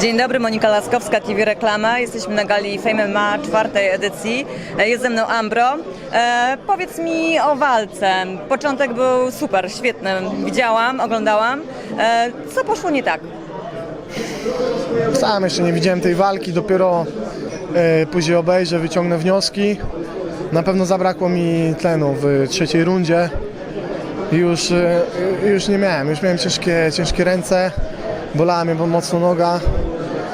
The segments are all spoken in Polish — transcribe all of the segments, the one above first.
Dzień dobry, Monika Laskowska, TV Reklama. Jesteśmy na gali Fame MMA czwartej edycji. E, Jest ze mną Ambro. E, powiedz mi o walce. Początek był super, świetny. Widziałam, oglądałam. E, co poszło nie tak? Sam jeszcze nie widziałem tej walki, dopiero e, później obejrzę, wyciągnę wnioski. Na pewno zabrakło mi tlenu w trzeciej rundzie. Już, e, już nie miałem, już miałem ciężkie, ciężkie ręce, bolała mnie mocno noga.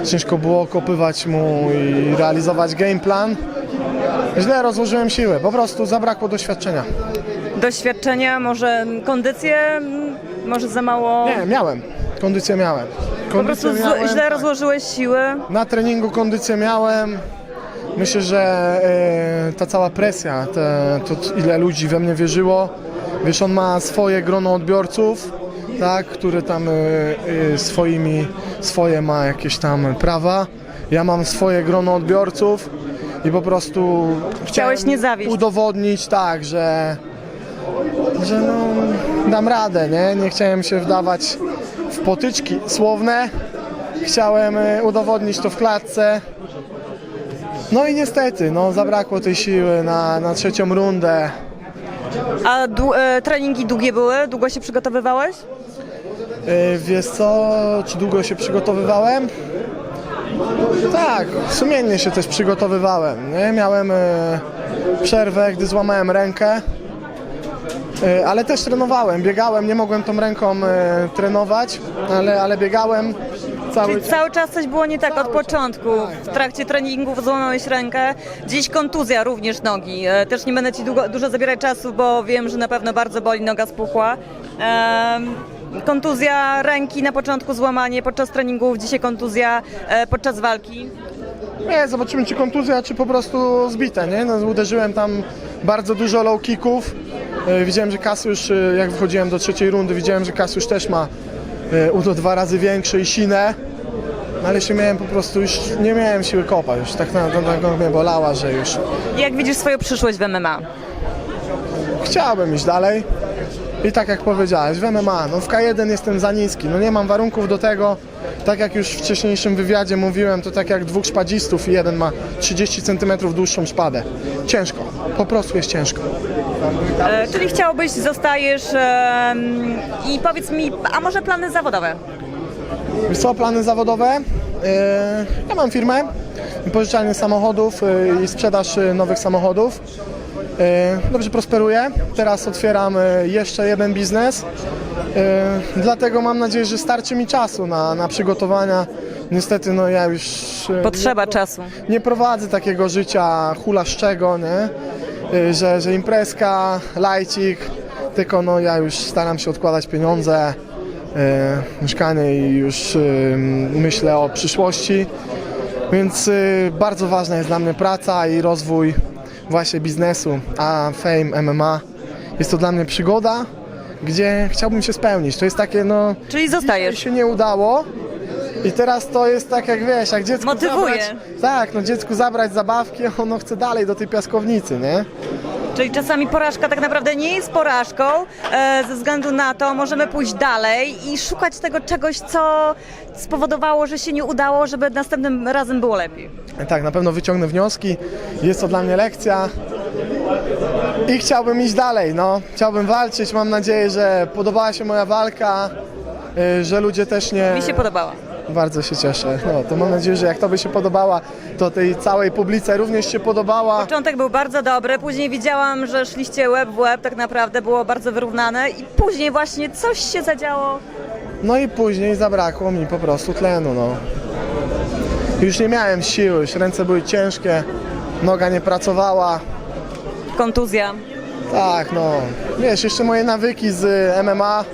Ciężko było kopywać mu i realizować game plan. Źle rozłożyłem siły, po prostu zabrakło doświadczenia. Doświadczenia, może kondycję, może za mało. Nie, miałem, kondycję miałem. po prostu Kondycję miałem, źle tak. rozłożyłeś siły. Na treningu kondycję miałem. Myślę, że e, ta cała presja, te, to ile ludzi we mnie wierzyło. Wiesz, on ma swoje grono odbiorców, tak, które tam e, e, swoimi, swoje ma jakieś tam prawa. Ja mam swoje grono odbiorców i po prostu Chciałeś chciałem nie zawieść. udowodnić tak, że, że no, dam radę, nie? Nie chciałem się wdawać w potyczki słowne. Chciałem e, udowodnić to w klatce. No i niestety, no zabrakło tej siły na, na trzecią rundę. A dłu- treningi długie były? Długo się przygotowywałeś? E, Wiesz co, czy długo się przygotowywałem? Tak, sumiennie się też przygotowywałem. Nie? Miałem e, przerwę, gdy złamałem rękę, e, ale też trenowałem, biegałem, nie mogłem tą ręką trenować, ale, ale biegałem cały Czyli cały czas coś było nie tak od początku. W trakcie treningów złamałeś rękę. Dziś kontuzja również nogi. Też nie będę Ci długo, dużo zabierać czasu, bo wiem, że na pewno bardzo boli noga spuchła. Em, Kontuzja ręki na początku, złamanie podczas treningów, dzisiaj kontuzja e, podczas walki. Nie, zobaczymy czy kontuzja, czy po prostu zbite, nie? No, uderzyłem tam bardzo dużo low kicków. E, Widziałem, że Kasiusz, e, jak wychodziłem do trzeciej rundy, widziałem, że Kasiusz też ma e, udo dwa razy większe i sinę. No, ale się miałem po prostu, już nie miałem siły kopa, już tak na, na, na mnie bolała, że już Jak widzisz swoją przyszłość w MMA? chciałbym iść dalej. I tak jak powiedziałeś, w MMA, no w K1 jestem za niski, no nie mam warunków do tego. Tak jak już w wcześniejszym wywiadzie mówiłem, to tak jak dwóch szpadzistów i jeden ma 30 cm dłuższą szpadę. Ciężko, po prostu jest ciężko. E, Czyli chciałbyś, zostajesz em, i powiedz mi, a może plany zawodowe? Wiesz co, plany zawodowe? Yy, Ja mam firmę, pożyczalnię samochodów yy, i sprzedaż yy, nowych samochodów. Yy, Dobrze prosperuję. Teraz otwieram yy, jeszcze jeden biznes. Yy, Dlatego mam nadzieję, że starczy mi czasu na, na przygotowania. Niestety, no ja już Potrzeba czasu. nie prowadzę takiego życia hulaszczego, nie? Że, że imprezka, lajcik, tylko no ja już staram się odkładać pieniądze, mieszkanie i już myślę o przyszłości, więc bardzo ważna jest dla mnie praca i rozwój właśnie biznesu, a Fame MMA jest to dla mnie przygoda, gdzie chciałbym się spełnić. To jest takie no... Czyli Dzisiaj zostajesz. się nie udało. I teraz to jest tak jak wiesz, jak dziecko Motywuje. Zabrać, tak, no dziecku zabrać zabawki, ono chce dalej do tej piaskownicy, nie? Czyli czasami porażka tak naprawdę nie jest porażką, e, ze względu na to możemy pójść dalej i szukać tego czegoś, co spowodowało, że się nie udało, żeby następnym razem było lepiej. Tak, na pewno wyciągnę wnioski. Jest to dla mnie lekcja. I chciałbym iść dalej, no. Chciałbym walczyć. Mam nadzieję, że podobała się moja walka, y, że ludzie też nie... Mi się podobała. Bardzo się cieszę. No, to mam nadzieję, że jak Tobie się podobała, to tej całej publice również się podobała. Początek był bardzo dobry, później widziałam, że szliście łeb w łeb, tak naprawdę było bardzo wyrównane i później właśnie coś się zadziało. No i później zabrakło mi po prostu tlenu, no. Już nie miałem siły, już ręce były ciężkie, noga nie pracowała. Kontuzja. Tak, no. Wiesz, jeszcze moje nawyki z MMA,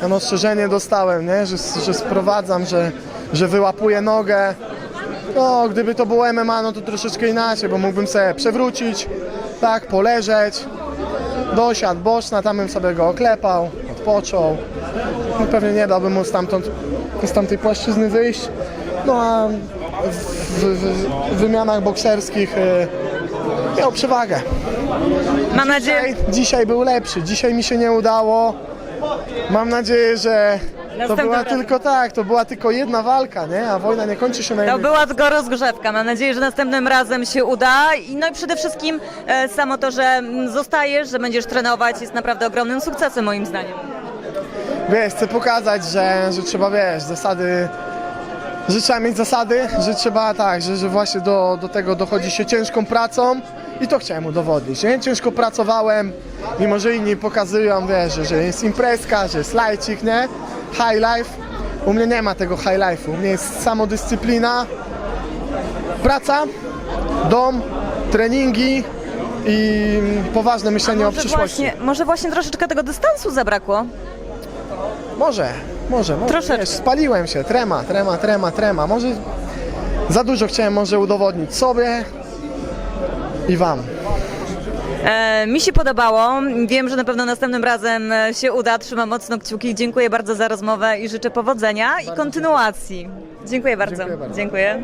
tam ostrzeżenie dostałem, nie? Że, że sprowadzam, że, że wyłapuję nogę. No, gdyby to było MMA, no to troszeczkę inaczej, bo mógłbym sobie przewrócić, tak, poleżeć, dosiadł boczna, tam bym sobie go oklepał, odpoczął. No, pewnie nie dałbym mu stamtąd, z tamtej płaszczyzny wyjść. No a w, w, w wymianach bokserskich y, miał przewagę. Mam nadzieję, Dzisiaj, dzisiaj był lepszy, dzisiaj mi się nie udało. Mam nadzieję, że To była razem. tylko tak, to była tylko jedna walka, nie? A wojna nie kończy się na To była tylko rozgrzewka. Mam nadzieję, że następnym razem się uda. I no i przede wszystkim e, samo to, że mm, zostajesz, że będziesz trenować jest naprawdę ogromnym sukcesem moim zdaniem. Wiesz, chcę pokazać, że, że trzeba, wiesz, zasady, że trzeba mieć zasady, że trzeba tak, że, że właśnie do, do tego dochodzi się ciężką pracą i to chciałem udowodnić, nie? Ciężko pracowałem, mimo że inni pokazują, wiesz, że, że jest imprezka, że jest lajcik, nie? High life. U mnie nie ma tego high life'u, u mnie jest samodyscyplina, praca, dom, treningi i poważne myślenie o Może przyszłości. właśnie, może właśnie troszeczkę tego dystansu zabrakło. Może, może, może. Troszeczkę. Wiesz, spaliłem się, trema, trema, trema, trema. Może za dużo chciałem może udowodnić sobie i wam. E, mi się podobało. Wiem, że na pewno następnym razem e, się uda. Trzymam mocno kciuki. Dziękuję bardzo za rozmowę i życzę powodzenia i kontynuacji. Dziękuję bardzo. Dziękuję bardzo. Dziękuję.